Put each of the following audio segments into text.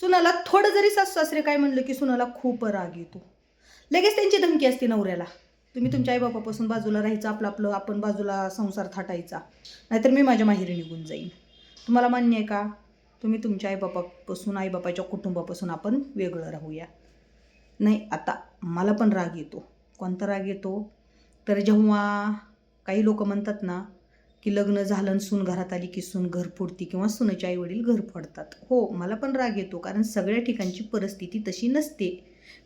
सुनाला थोडं जरी सासू सासरे काय म्हणलं की सुनाला खूप राग येतो. लगेच त्यांची धमकी असते नवऱ्याला. तुम्ही तुमच्या आईबापापासून बाजूला राहायचं आपलं आपलं आपण बाजूला संसार थाटायचा. नाहीतर मी माझ्या माहेरी निघून जाईन. तुम्हाला मान्य आहे का? तुम्ही तुमच्या आईबापापासून आईबापाच्या कुटुंबापासून आपण वेगळं राहूया. नाही आता मला पण राग येतो. कोणता राग येतो? तर जेव्हा काही लोक म्हणतात ना की लग्न झालं आणि सून घरात आली की सून घर फोडती किंवा सुनेचे आई वडील घर फोडतात. हो मला पण राग येतो कारण सगळ्या ठिकाणची परिस्थिती तशी नसते.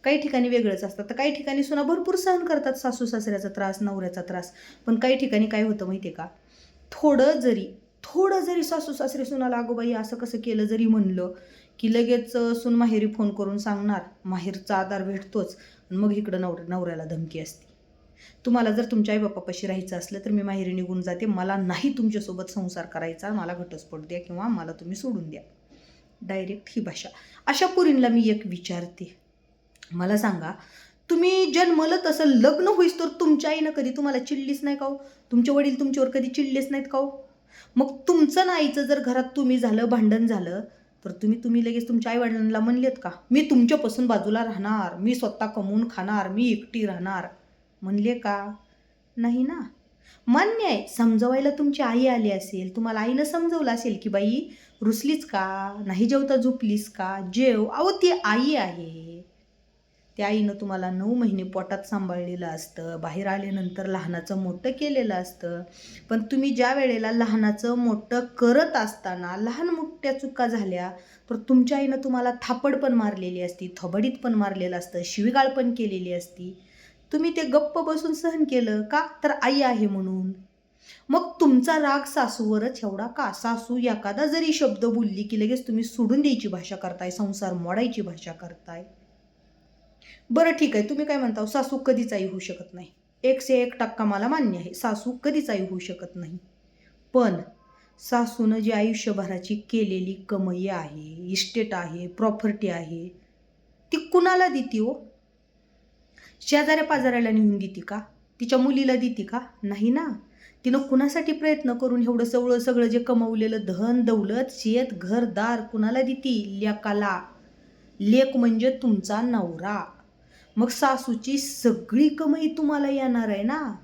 काही ठिकाणी वेगळंच असतात तर काही ठिकाणी सुना भरपूर सहन करतात सासू सासऱ्याचा त्रास नवऱ्याचा त्रास. पण काही ठिकाणी काय होतं माहिती आहे का? थोडं जरी थोडं जरी सासू सासरे सुनाला अगोबाई असं कसं केलं जरी म्हणलं की लगेच सून माहेरी फोन करून सांगणार. माहेरचा आधार भेटतोच. मग इकडं नवर नवऱ्याला धमकी असते. तुम्हाला जर तुमच्या आई बापापाशी राहायचं असलं तर मी माहेरी निघून जाते. मला नाही तुमच्यासोबत संसार करायचा. मला घटस्फोट द्या किंवा मला तुम्ही सोडून द्या. डायरेक्ट ही भाषा. अशा पुरींना मी एक विचारते. मला सांगा तुम्ही जन्मलं तसं लग्न होईस तर तुमच्या आईनं कधी तुम्हाला चिडलीच नाही का हो? तुमचे वडील तुमच्यावर कधी चिडलेच नाहीत का हो? मग तुमचं ना आईचं जर घरात तुम्ही झालं भांडण झालं तर तुम्ही तुम्ही लगेच तुमच्या आईवडिलांना म्हणलेत का? मी तुमच्यापासून बाजूला राहणार. मी स्वतः कमवून खाणार. मी एकटी राहणार. म्हणले का? नाही ना. मान्य आहे समजवायला तुमची आई आली असेल तुम्हाला आईनं समजवलं असेल की बाई रुसलीच का? नाही जेवता झोपलीस का? जेव. अहो ती आई आहे. त्या आईनं तुम्हाला नऊ महिने पोटात सांभाळलेलं असतं बाहेर आल्यानंतर लहानाचं मोठं केलेलं असतं. पण तुम्ही ज्या वेळेला लहानाचं मोठं करत असताना लहान मोठ्या चुका झाल्या तर तुमच्या आईनं तुम्हाला थापड पण मारलेली असती थबडीत पण मारलेलं असतं शिवीगाळ पण केलेली असती. तुम्ही ते गप्प बसून सहन केलं का? तर आई आहे म्हणून. मग तुमचा राग सासूवरच एवढा का? सासू एखादा जरी शब्द बोलली की लगेच तुम्ही सोडून द्यायची भाषा करताय संसार मोडायची भाषा करताय. बरं ठीक आहे तुम्ही काय म्हणता हो? सासू कधीच आई होऊ शकत नाही. एकशे एक टक्का मला मान्य आहे सासू कधीच आई होऊ शकत नाही. पण सासूनं जी आयुष्यभराची केलेली कमाई आहे इस्टेट आहे प्रॉपर्टी आहे ती कुणाला देते हो? शेजाऱ्या पाजाऱ्याला नेऊन देते का? तिच्या मुलीला देते का? नाही ना. तिनं कुणासाठी प्रयत्न करून एवढं सगळं सगळं जे कमवलेलं धन दौलत शेत घरदार कुणाला देते? लेकाला. लेक म्हणजे तुमचा नवरा. मग सासूची सगळी कमाई तुम्हाला येणार आहे ना?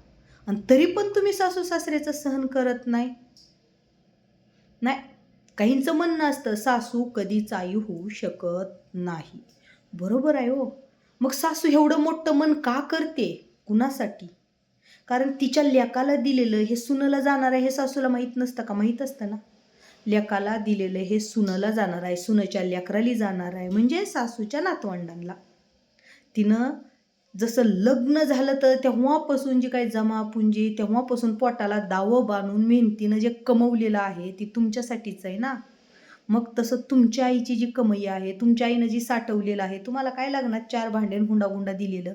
आणि तरी पण तुम्ही सासू सासऱ्याचं सहन करत नाही. नाही काहींचं म्हणणं असतं सासू कधीच आई होऊ शकत नाही. बरोबर आहे हो. मग सासू एवढं मोठं मन का करते कुणासाठी? कारण तिच्या लेकाला दिलेलं हे सुनाला जाणार आहे हे सासूला माहीत नसतं का? माहीत असतं ना? लेकाला दिलेलं हे सुनाला जाणार आहे सुनेच्या लेकराली जाणार आहे म्हणजे सासूच्या नातवंडांना तिनं जसं लग्न झालं तर तेव्हापासून जी काही जमापुंजी तेव्हापासून पोटाला दावं बांधून मेहनतीनं जे कमवलेलं आहे ती तुमच्यासाठीच आहे ना? मग तसं तुमच्या आईची जी कमाई आहे तुमच्या आईनं जी साठवलेलं आहे तुम्हाला काय लागणार? चार भांड्यान हुंडागुंडा दिलेलं.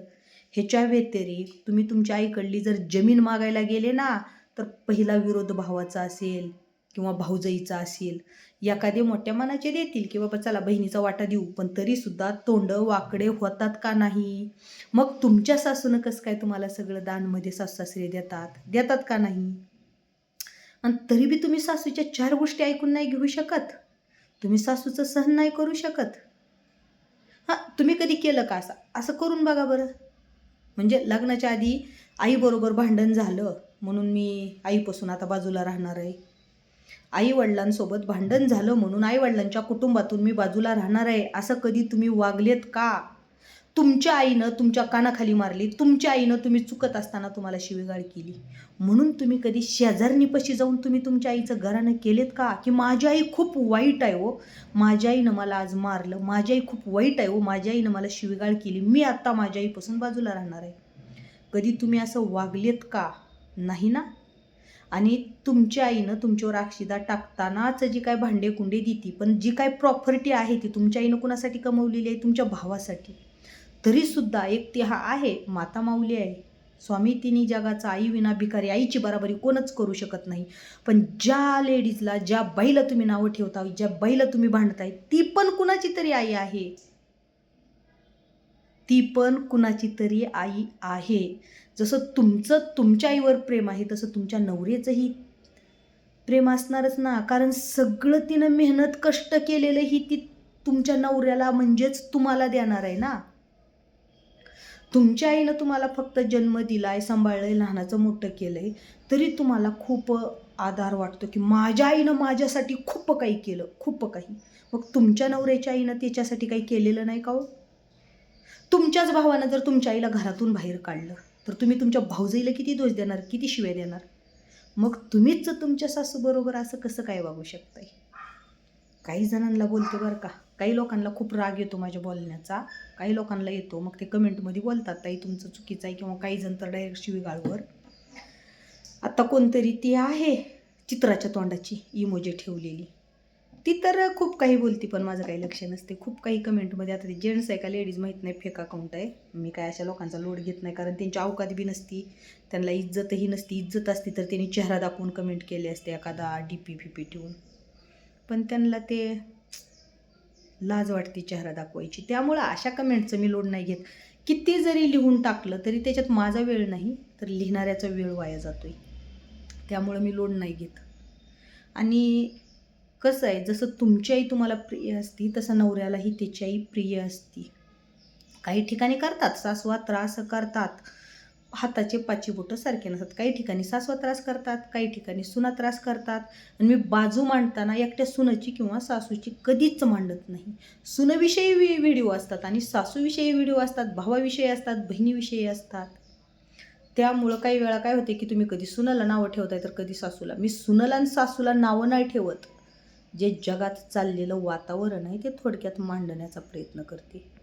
ह्याच्या व्यतिरिक्त तुम्ही तुमच्या आईकडली जर जमीन मागायला गेले ना तर पहिला विरोध भावाचा असेल किंवा भाऊजाईचा असेल. एखादे मोठ्या मनाचे देतील की बाबा चला बहिणीचा वाटा देऊ पण तरीसुद्धा तोंड वाकडे होतात का नाही? मग तुमच्या सासूनं कसं काय तुम्हाला सगळं दानमध्ये सासू सासरे देतात? देतात का नाही? आणि तरी बी तुम्ही सासूच्या चार गोष्टी ऐकून नाही घेऊ शकत. तुम्ही सासूचं सहन नाही करू शकत. हां तुम्ही कधी केलं का असं? असं करून बघा बरं. म्हणजे लग्नाच्या आधी आईबरोबर भांडण झालं म्हणून मी आईपासून आता बाजूला राहणार आहे. आई वडिलांसोबत भांडण झालं म्हणून आई वडिलांच्या कुटुंबातून मी बाजूला राहणार आहे. असं कधी तुम्ही वागलेत का? तुमच्या आईनं तुमच्या कानाखाली मारली तुमच्या आईनं तुम्ही चुकत असताना तुम्हाला शिवीगाळ केली. म्हणून तुम्ही कधी शेजारणीपाशी जाऊन तुम्ही तुमच्या आईचं घरानं केलेत का? की माझी आई खूप वाईट आहे हो. माझ्या आईनं मला आज मारलं माझी आई खूप वाईट आहे हो. माझ्या आईनं मला शिवीगाळ केली. मी आत्ता माझ्या आईपासून बाजूला राहणार आहे. कधी तुम्ही असं वागलेत का? नाही ना? आणि तुमच्या आईनं तुमच्यावर अक्षिदा टाकतानाच जी काय भांडे कुंडे देती पण जी काय प्रॉपर्टी आहे ती तुमच्या आईनं कुणासाठी कमवलेली आहे? तुमच्या भावासाठी. तरीसुद्धा एक ती हा आहे माता माऊली आहे. स्वामी तिन्ही जगाचा आई विना भिकारी आईची बराबरी कोणच करू शकत नाही. पण ज्या लेडीजला ज्या बाईला तुम्ही नावं ठेवता ज्या बाईला तुम्ही भांडताय ती पण कुणाची तरी आई आहे. ती पण कुणाची तरी आई आहे. जसं तुमचं तुमच्या आईवर प्रेम आहे तसं तुमच्या नवऱ्याचंही प्रेम असणारच ना. कारण सगळं तिनं मेहनत कष्ट केलेलं ही ती तुमच्या नवऱ्याला म्हणजेच तुम्हाला देणार आहे ना. तुमच्या आईनं तुम्हाला फक्त जन्म दिलाय सांभाळलंय लहानाचं मोठं केलंय तरी तुम्हाला खूप आधार वाटतो की माझ्या आईनं माझ्यासाठी खूप काही केलं खूप काही. मग तुमच्या नवऱ्याच्या आईनं त्याच्यासाठी काही केलेलं नाही का हो? तुमच्याच भावानं जर तुमच्या आईला घरातून बाहेर काढलं तर तुम्ही तुमच्या भाऊजाईला किती दोष देणार किती शिव्या देणार? मग तुम्हीच तुमच्या सासूबरोबर असं कसं काय वागू शकताय? काही जणांना बोलते बरं का. काही लोकांना खूप राग येतो माझ्या बोलण्याचा. काही लोकांना येतो. मग ते कमेंटमध्ये बोलतात ताई तुमचं चुकीचं आहे किंवा काही जण तर डायरेक्ट शिवीगाळवर. आता कोणतरी ती आहे चित्राच्या तोंडाची इमोजी ठेवलेली. ती तर खूप काही बोलती पण माझं काही लक्ष नसते. खूप काही कमेंटमध्ये आता ते जेंट्स आहे का लेडीज माहीत नाही फेक अकाउंट आहे. मी काय अशा लोकांचा लोड घेत नाही कारण त्यांची अवकात बी नसती. त्यांना इज्जतही नसती. इज्जत असती तर त्यांनी चेहरा दाखवून कमेंट केले असते एखादा डी पी फी पी ठेवून. पण त्यांना ते लाज वाटते चेहरा दाखवायची. त्यामुळं अशा कमेंटचं मी लोड नाही घेत. किती जरी लिहून टाकलं तरी त्याच्यात माझा वेळ नाही तर लिहिणाऱ्याचा वेळ वाया जातो आहे त्यामुळं मी लोड नाही घेत. आणि कसं आहे जसं तुमची आई तुम्हाला प्रिय असती तसं नवऱ्यालाही त्याची आई प्रिय असती. काही ठिकाणी करतात सासवा त्रास करतात. हाताचे पाची बोटं सारखे नसतात. काही ठिकाणी सासवा त्रास करतात काही ठिकाणी सुना त्रास करतात. आणि मी बाजू मांडताना एकट्या सुनाची किंवा सासूची कधीच मांडत नाही. सुनविषयी वि व्हिडिओ असतात आणि सासूविषयी व्हिडिओ असतात भावाविषयी असतात बहिणीविषयी असतात. त्यामुळं काही वेळा काय होते की तुम्ही कधी सुनाला नावं ठेवताय तर कधी सासूला. मी सुनाला आणि सासूला नावं नाही ठेवत. जे जगात चाललेलं वातावरण आहे ते थोडक्यात मांडण्याचा प्रयत्न करते.